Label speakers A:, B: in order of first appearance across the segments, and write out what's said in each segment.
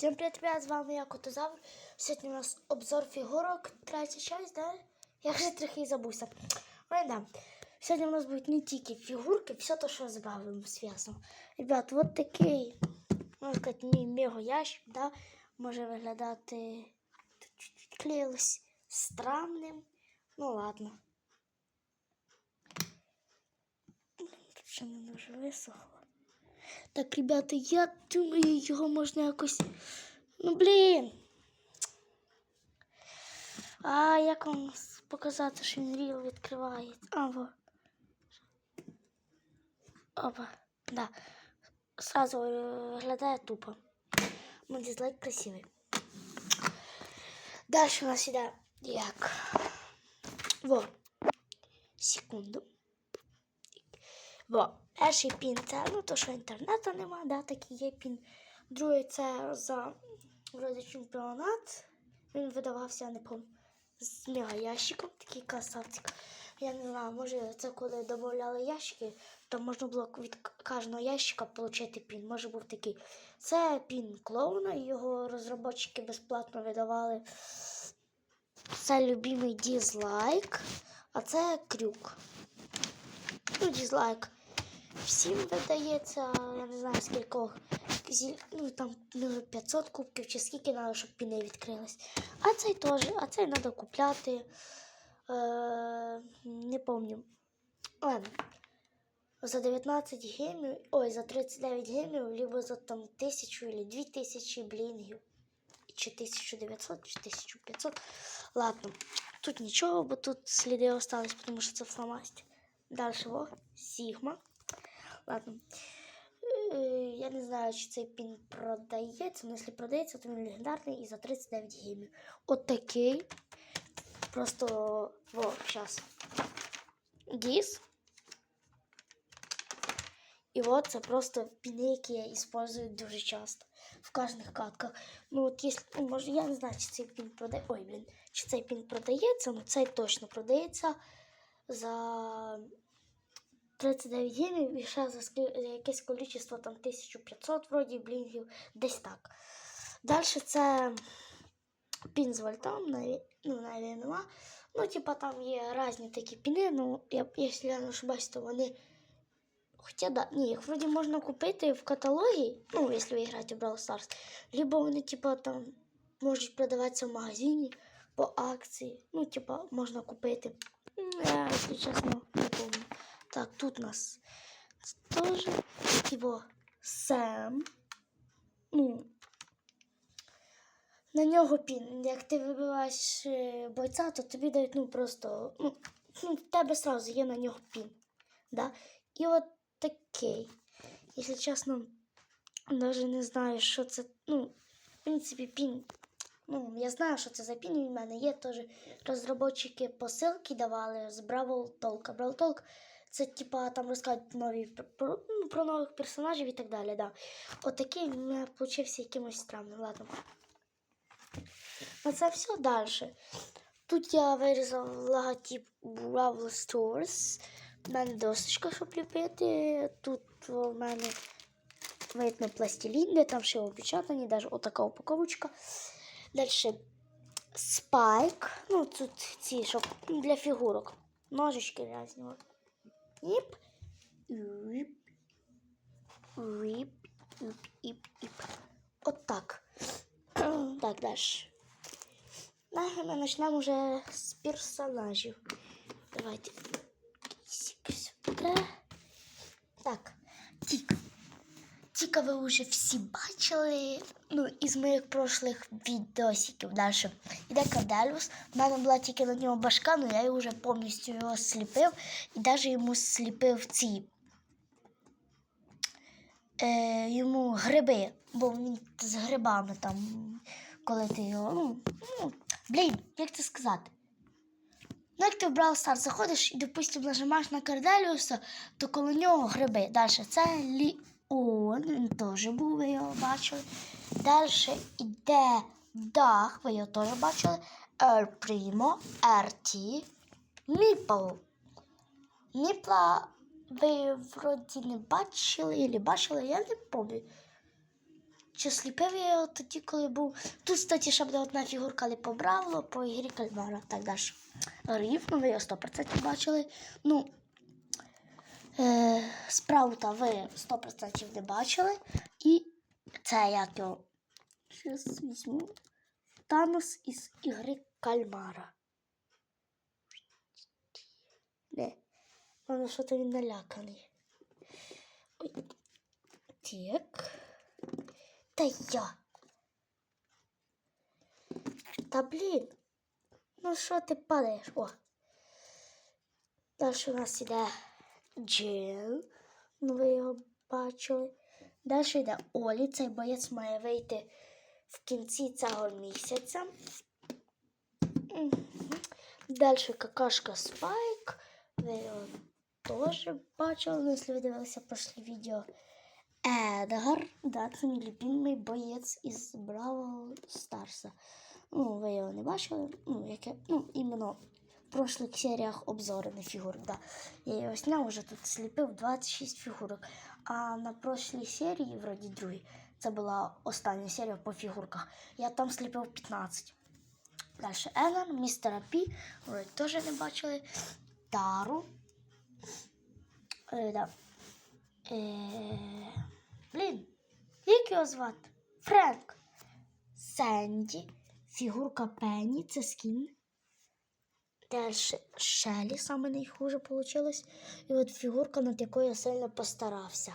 A: Всім привіт, ребят, з вами я Котозавр. Сьогодні у нас обзор фігурок, третя часть, да? Я вже трохи і забувся. Ой, да. Сьогодні у нас будуть не тільки фігурки, все те, що з бавим зв'язано. Ребят, от такий, можна сказати, мій мега ящик, да? може виглядати клеїлось странним. Ну ладно. Ще не дуже висохло. Так, ребята, я думаю, його можна якось. Ну, блін. А як вам показати, що він ріл відкривається? А, во. Опа, да. Сразу е, виглядає тупо. Ну, дизлайк красивий. Далі у нас іде як. Во. Секунду. Во, Перший пін це, ну то що інтернету нема, да, такий є пін. Другий це за вроде чемпіонат. Він видавався, не пам'ятаю, з мега ящиком, такий красавчик. Я не знаю, може це коли додавали ящики, то можна було від кожного ящика отримати пін. Може був такий. Це пін клоуна, його розробники безплатно видавали. Це любимий дізлайк, а це крюк. Ну, дізлайк всім видається, я не знаю скількох. Ну, там 500 кубків чи скільки треба, щоб піни відкрились. А цей теж, а цей треба купляти. Е, не пам'ятаю. Ладно. За 19 гемів, ой, за 39 гемів, либо за там 1000 или 2000 блінгів. Чи 1900, чи 1500. Ладно. Тут нічого, бо тут сліди остались, тому що це фломастер. Дальше Сігма. Ладно. Е, Я не знаю, чи цей пін продається. але якщо продається, то він легендарний і за 39 гемів. От такий. Просто во, зараз. Гіс. І от це просто піни, які я використовую дуже часто в кожних катках. Ну, от якщо, ну, може, я не знаю, чи цей пін продає. Ой, блін, чи цей пін продається, ну цей точно продається за 39 гривень і ще за за якесь количество там 1500 вроді блінгів, десь так. Далі це пін з вольтом, наві- ну, навіть нема. Ну, типа там є різні такі піни, ну, я, якщо я не ошибаюсь, то вони. Хоча да, ні, їх вроді можна купити в каталогі, ну, якщо ви граєте в Brawl Stars, либо вони, типа, там можуть продаватися в магазині по акції. Ну, типа, можна купити. Я, якщо чесно, не пам'ятаю. Так, тут у нас теж його Сем. Ну, на нього пін. Як ти вибиваєш е, бойця, то тобі дають ну просто. Ну, ну, в тебе сразу є на нього пін. Да? І от такий. Якщо чесно, навіть не знаю, що це. Ну, в принципі, пін. Ну, я знаю, що це за пін. В мене є теж розробники посилки давали з Бравл Толка. Бравл Толк це типа там розказують нові про, про, ну, нових персонажів і так далі. Да. Отакий в мене получився якимось странним. Ладно. Це все далі. Тут я вирізав логотип Brawl Stars. У мене досочка, щоб ліпити. Тут в мене видно пластилін, де там ще опечатані, навіть отака упаковочка. Далі спайк. Ну, тут ці, щоб для фігурок. Ножички різні. Іп. Іп. Іп. Іп. Іп. Іп. От так. Так. Наверное, ми почнемо вже з персонажів. Давайте. Кісік сюди. Так, Тік. Тіка ви вже всі бачили. Ну, із моїх прошлих відосиків далі. Іде Каделюс. У мене була тільки на нього башка, але я вже повністю його сліпив. І навіть йому сліпив ці. Е, йому гриби, бо він з грибами там, коли ти його. Ну, ну, блін, як це сказати? Ну, як ти в Brawl Stars заходиш і, допустим, нажимаєш на Карделіуса, то коло нього гриби. Далі це Ліон, він теж був, ви його бачили. Далі йде Дах, ви його теж бачили. Ер Прімо, РТ, Міпл. Міпла ви вроді не бачили, або бачили, я не пам'ятаю. Чи сліпив я його тоді, коли був. Тут, кстати, ще буде одна фігурка Ліпобравло по ігрі Кальмара. Так далі. Рів, ну ви його 100% бачили. Ну, е, спраута ви 100% не бачили. І це як його. Зараз візьму. Танос із ігри Кальмара. Не. Воно що то він наляканий. Ой. Так. Та я. Та блін. Ну що ти падаєш? О. Далі у нас іде Джил. Ну ви його бачили. Далі йде Олі. Цей боєць має вийти в кінці цього місяця. Далі какашка Спайк. Ви його теж бачили, ну, якщо ви дивилися прошлі відео. Едгар, да, це мій любимий боєць із Браво Старса. Ну, ви його не бачили. Ну, яке, ну, іменно в прошлих серіях обзори на фігурок. Да. Я його зняв, вже тут сліпив 26 фігурок. А на прошлій серії, вроді другій, це була остання серія по фігурках. Я там сліпив 15. Далі Енер, містера Пі, ви теж не бачили. Тару. Е, да. Е, блін, як його звати? Френк. Сенді. Фігурка Пенні, це скін. Далі Шелі, саме найхуже вийшло. І от фігурка, над якою я сильно постарався.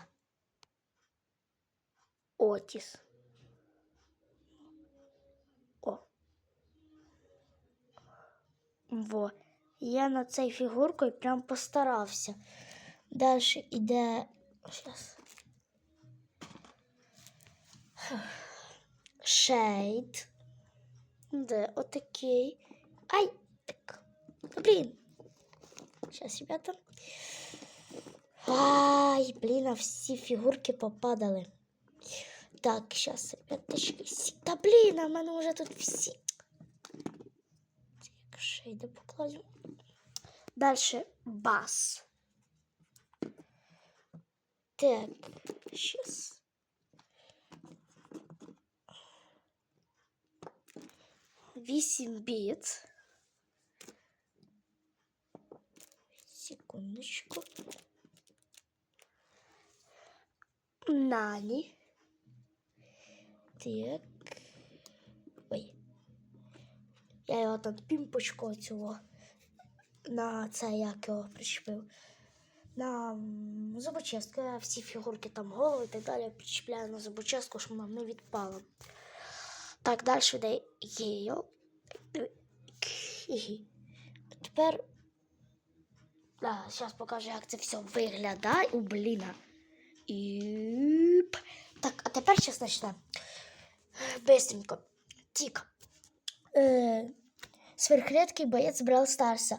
A: Отіс. О. Во. Я над цією фігуркою прям постарався. Далі іде. Щас. Шейд. Де отакий. Ай! Так. Блін. Сейчас, ребята. Ай, блін, а всі фігурки попадали. Так, сейчас, ребяточки. Та блін, а мене вже тут всі. Так, шейди покладемо. Дальше бас. Так, сейчас. Вісім біт. Секундочку. Налі. Так. Ой. Я його там пімпочкою цього на це як його причепив. На зубочистку. Я всі фігурки там голови і так далі причіпляю на зубочистку, щоб вона не відпала. Так, далі йде Єйо. Тепер. Да, зараз покажу, як це все виглядає у бліна. І... Так, а тепер зараз почнемо. Бистренько. Тік. Е, сверхредкий боєць Брал Старса.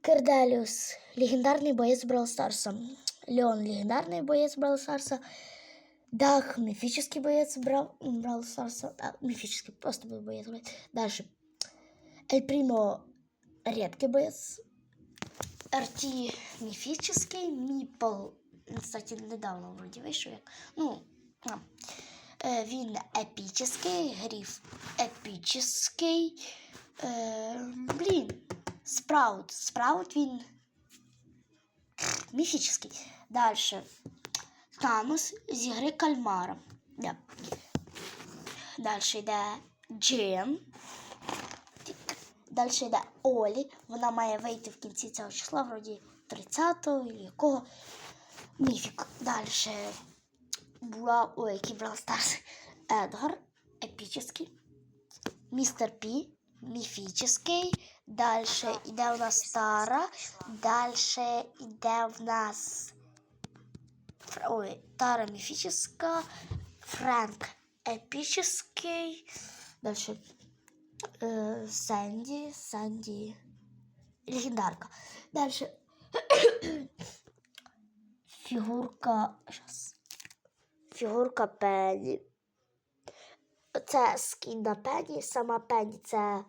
A: Керделіус. Легендарний боєць Брал Старса. Леон. Легендарний боєць Брал Старса. Дах. Міфічний боєць Брал, Брал Старса. А, міфічний, просто був боєць. Дальше. Ель Примо. Редкий боєць. РТ міфічний. Міпл. Кстати, недавно вроді вийшов. Як... Ну, а. Е, він епічний, гриф епічний. Е, блін, спраут. Спраут він міфічний. Далі. Танос з ігри Кальмара. Да. Далі йде Джим. Далі йде Олі. Вона має вийти в кінці цього числа, вроді 30-го і якого. Міфік. Далі. Бра... Ой, який Брал Старс. Едгар. Епічний. Містер Пі. Міфічний. Далі йде у нас Тара. Далі йде в нас. Ой, Тара міфічна. Френк епічний. Далі. Е, Сенді. Легендарка. Далі. Фігурка. Щас. Фігурка Пенні. Це скін на Пенні. Сама Пенні це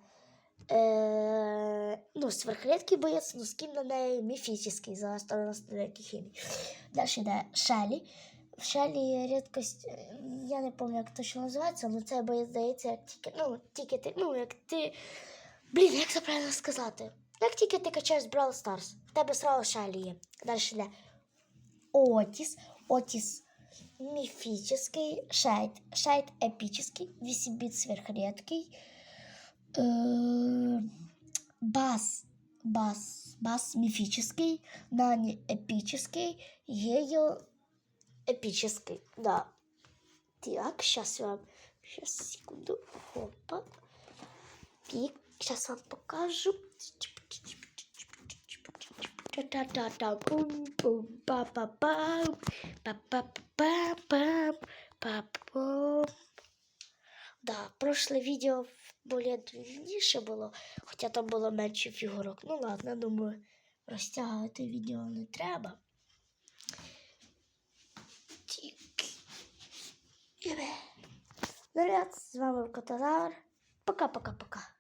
A: е, ну, сверхрідкий боєць, ну скін на неї міфічний, за сторону деяких хімій. Далі йде Шелі. в шелі рідкость, е, я не пам'ятаю, як точно називається, але це мені здається, як тільки, ну, тільки ти, ну, як ти. Блін, як це правильно сказати? Як тільки ти качаєш Brawl Stars, в тебе сразу шелі є. Далі йде Отіс, Отіс міфічний, Шайт, Шайт епічний, 8 біт сверхредкий, е, Бас, Бас, Бас міфічний, Нані епічний, Гейл епічний, да. Так, сейчас я вам, сейчас, секунду, хопа, пик, сейчас вам покажу. Та-та-та-та. Да, прошле відео более длинніше було, хоча там було менше фігурок. Ну ладно, думаю, розтягувати відео не треба. Наряд, з вами Котозавр. Пока-пока-пока.